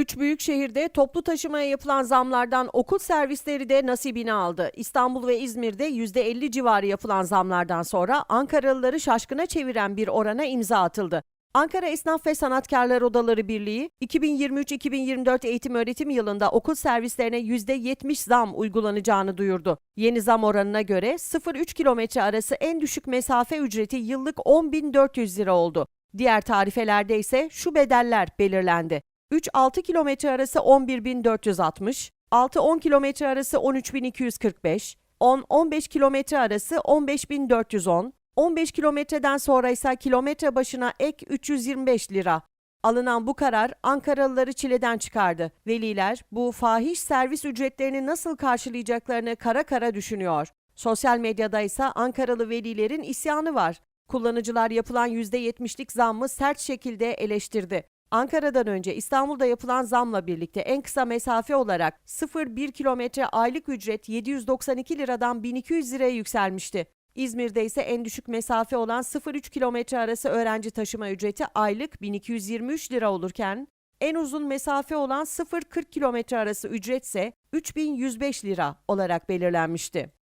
Üç büyük şehirde toplu taşımaya yapılan zamlardan okul servisleri de nasibini aldı. İstanbul ve İzmir'de %50 civarı yapılan zamlardan sonra Ankaralıları şaşkına çeviren bir orana imza atıldı. Ankara Esnaf ve Sanatkarlar Odaları Birliği, 2023-2024 eğitim öğretim yılında okul servislerine %70 zam uygulanacağını duyurdu. Yeni zam oranına göre 0-3 kilometre arası en düşük mesafe ücreti yıllık 10.400 lira oldu. Diğer tarifelerde ise şu bedeller belirlendi. 3-6 kilometre arası 11.460, 6-10 kilometre arası 13.245, 10-15 kilometre arası 15.410, 15 kilometreden sonra ise kilometre başına ek 325 lira. Alınan bu karar Ankaralıları çileden çıkardı. Veliler bu fahiş servis ücretlerini nasıl karşılayacaklarını kara kara düşünüyor. Sosyal medyada ise Ankaralı velilerin isyanı var. Kullanıcılar yapılan %70'lik zammı sert şekilde eleştirdi. Ankara'dan önce İstanbul'da yapılan zamla birlikte en kısa mesafe olarak 0-1 kilometre aylık ücret 792 liradan 1200 liraya yükselmişti. İzmir'de ise en düşük mesafe olan 0-3 kilometre arası öğrenci taşıma ücreti aylık 1223 lira olurken, en uzun mesafe olan 0-40 kilometre arası ücretse 3105 lira olarak belirlenmişti.